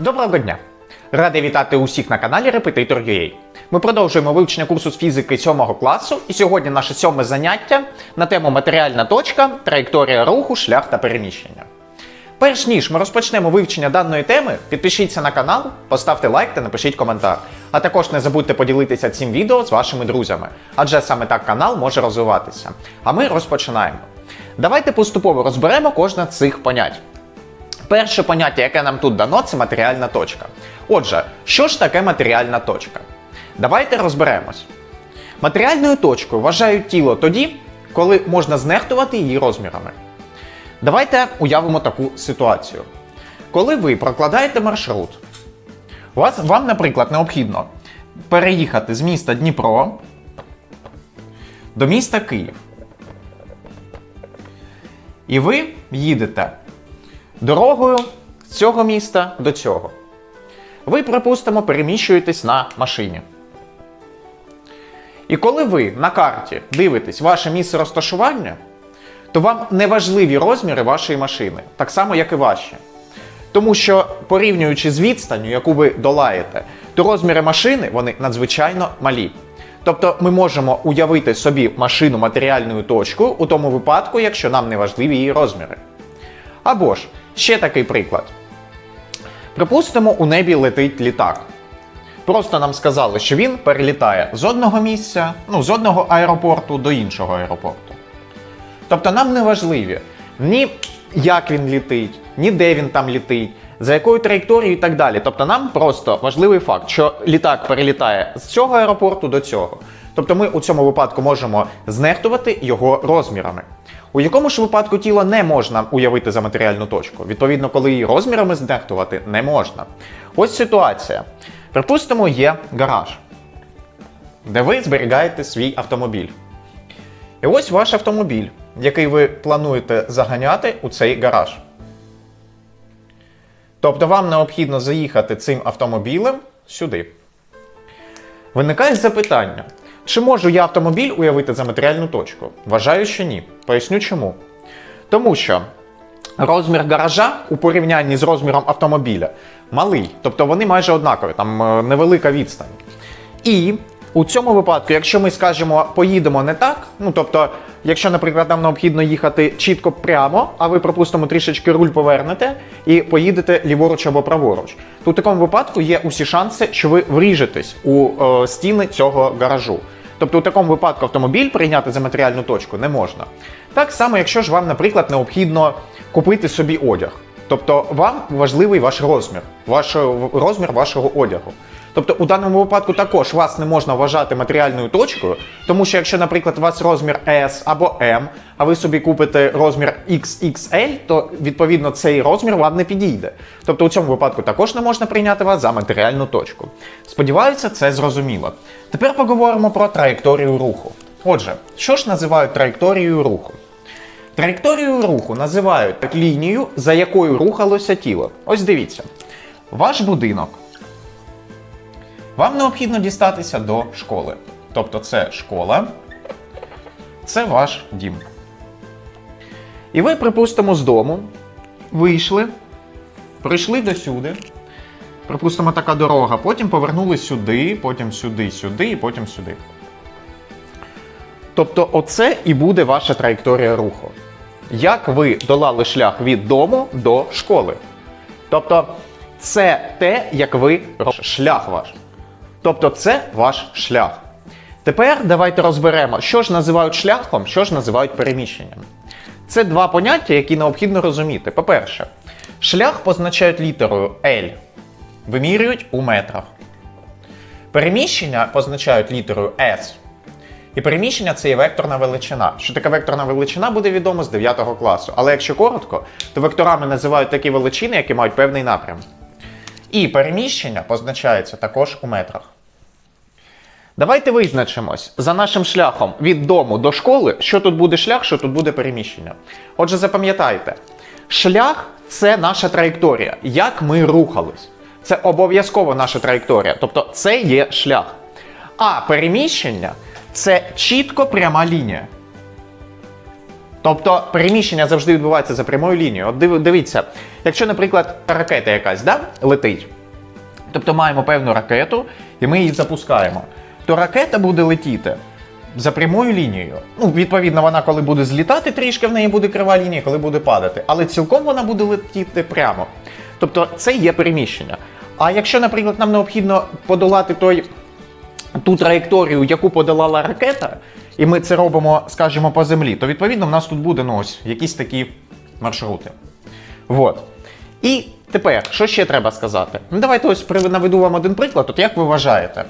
Доброго дня! Радий вітати усіх на каналі Repetitor.ua. Ми продовжуємо вивчення курсу з фізики 7 класу, і сьогодні наше сьоме заняття на тему матеріальна точка, траєкторія руху, шлях та переміщення. Перш ніж ми розпочнемо вивчення даної теми, підпишіться на канал, поставте лайк та напишіть коментар. А також не забудьте поділитися цим відео з вашими друзями, адже саме так канал може розвиватися. А ми розпочинаємо. Давайте поступово розберемо кожне з цих понять. Перше поняття, яке нам тут дано, це матеріальна точка. Отже, що ж таке матеріальна точка? Давайте розберемось. Матеріальною точкою вважають тіло тоді, коли можна знехтувати її розмірами. Давайте уявимо таку ситуацію. Коли ви прокладаєте маршрут, вас, вам, наприклад, необхідно переїхати з міста Дніпро до міста Київ. І ви їдете дорогою з цього міста до цього. Ви, припустимо, переміщуєтесь на машині. І коли ви на карті дивитесь ваше місце розташування, то вам не важливі розміри вашої машини, так само, як і ваші. Тому що, порівнюючи з відстанню, яку ви долаєте, то розміри машини вони надзвичайно малі. Тобто ми можемо уявити собі машину матеріальною точкою у тому випадку, якщо нам не важливі її розміри. Або ж ще такий приклад. Припустимо, у небі летить літак. Просто нам сказали, що він перелітає з одного місця, ну, з одного аеропорту до іншого аеропорту. Тобто нам не важливі ні як він літить, ні де він там літить, за якою траєкторією і так далі. Тобто нам просто важливий факт, що літак перелітає з цього аеропорту до цього. Тобто ми у цьому випадку можемо знехтувати його розмірами. У якому ж випадку тіло не можна уявити за матеріальну точку? Відповідно, коли її розмірами знехтувати не можна. Ось ситуація. Припустимо, є гараж, де ви зберігаєте свій автомобіль. І ось ваш автомобіль, який ви плануєте заганяти у цей гараж. Тобто вам необхідно заїхати цим автомобілем сюди. Виникає запитання: чи можу я автомобіль уявити за матеріальну точку? Вважаю, що ні. Поясню чому. Тому що розмір гаража у порівнянні з розміром автомобіля малий, тобто вони майже однакові, там е, невелика відстань. І у цьому випадку, якщо ми скажемо, поїдемо не так, ну тобто, якщо, наприклад, нам необхідно їхати чітко прямо, а ви, пропустимо, трішечки руль повернете і поїдете ліворуч або праворуч, то у такому випадку є усі шанси, що ви вріжетесь у е, стіни цього гаражу. Тобто у такому випадку автомобіль прийняти за матеріальну точку не можна. Так само, якщо ж вам, наприклад, необхідно купити собі одяг. Тобто вам важливий ваш розмір, ваш розмір вашого одягу. Тобто у даному випадку також вас не можна вважати матеріальною точкою, тому що якщо, наприклад, у вас розмір S або M, а ви собі купите розмір XXL, то відповідно цей розмір вам не підійде. Тобто у цьому випадку також не можна прийняти вас за матеріальну точку. Сподіваюся, це зрозуміло. Тепер поговоримо про траєкторію руху. Отже, що ж називають траєкторією руху? Траєкторію руху називають лінію, за якою рухалося тіло. Ось дивіться, ваш будинок. Вам необхідно дістатися до школи. Тобто це школа, це ваш дім. І ви, припустимо, з дому вийшли, прийшли до сюди. Припустимо, така дорога, потім повернули сюди, потім сюди, сюди і потім сюди. Тобто, оце і буде ваша траєкторія руху. Як ви долали шлях від дому до школи. Тобто, це те, як ви шлях ваш. Тобто, це ваш шлях. Тепер давайте розберемо, що ж називають шляхом, що ж називають переміщенням. Це два поняття, які необхідно розуміти. По-перше, шлях позначають літерою L, вимірюють у метрах. Переміщення позначають літерою S. І переміщення це є векторна величина. Що таке векторна величина, буде відомо з 9 класу. Але якщо коротко, то векторами називають такі величини, які мають певний напрям. І переміщення позначається також у метрах. Давайте визначимось за нашим шляхом від дому до школи, що тут буде шлях, що тут буде переміщення. Отже, запам'ятайте, шлях це наша траєкторія, як ми рухались. Це обов'язково наша траєкторія, тобто це є шлях. А переміщення це чітко пряма лінія. Тобто переміщення завжди відбувається за прямою лінією. От дивіться, якщо, наприклад, ракета якась да, летить, тобто маємо певну ракету, і ми її запускаємо, то ракета буде летіти за прямою лінією. Ну, відповідно, вона коли буде злітати, трішки в неї буде крива лінія, коли буде падати. Але цілком вона буде летіти прямо. Тобто це є переміщення. А якщо, наприклад, нам необхідно подолати той ту траєкторію, яку подолала ракета, і ми це робимо, скажімо, по землі, то відповідно в нас тут буде ну, ось, якісь такі маршрути. Вот. І тепер, що ще треба сказати? Ну, давайте ось наведу вам один приклад. От як ви вважаєте,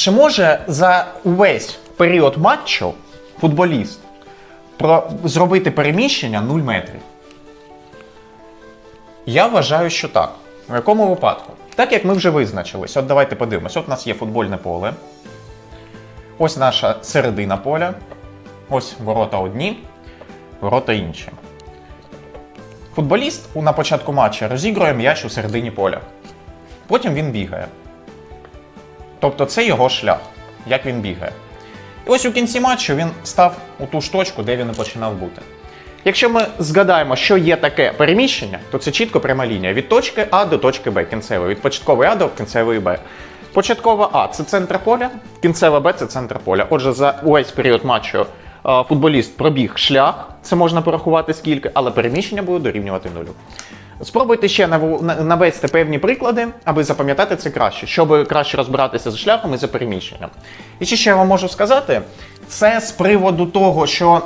чи може за увесь період матчу футболіст про, зробити переміщення 0 метрів? Я вважаю, що так. В якому випадку? Так як ми вже визначились, от давайте подивимось. От у нас є футбольне поле. Ось наша середина поля. Ось ворота одні, ворота інші. Футболіст на початку матча розігрує м'яч у середині поля. Потім він бігає. Тобто це його шлях, як він бігає. І ось у кінці матчу він став у ту ж точку, де він і починав бути. Якщо ми згадаємо, що є таке переміщення, то це чітко пряма лінія від точки А до точки Б кінцевої, від початкової А до кінцевої Б. Початкова А це центр поля, кінцева Б це центр поля. Отже, за увесь період матчу е, футболіст пробіг шлях, це можна порахувати скільки, але переміщення буде дорівнювати нулю. Спробуйте ще навести певні приклади, аби запам'ятати це краще, щоб краще розбиратися з шляхом і за переміщенням. І ще я вам можу сказати, це з приводу того, що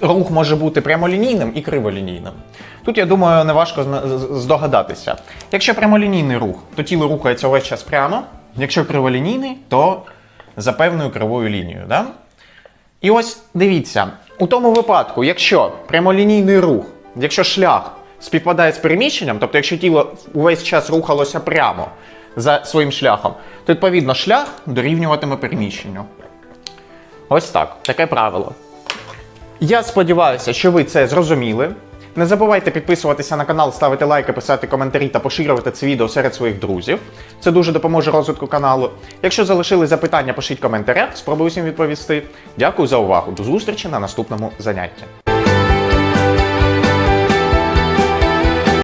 рух може бути прямолінійним і криволінійним. Тут, я думаю, неважко здогадатися. Якщо прямолінійний рух, то тіло рухається увесь час прямо. Якщо криволінійний, то за певною кривою лінією. Да? І ось дивіться, у тому випадку, якщо прямолінійний рух, якщо шлях співпадає з переміщенням, тобто якщо тіло увесь час рухалося прямо за своїм шляхом, то відповідно шлях дорівнюватиме переміщенню. Ось так, таке правило. Я сподіваюся, що ви це зрозуміли. Не забувайте підписуватися на канал, ставити лайки, писати коментарі та поширювати це відео серед своїх друзів. Це дуже допоможе розвитку каналу. Якщо залишили запитання, пишіть коментарях, спробую всім відповісти. Дякую за увагу. До зустрічі на наступному занятті.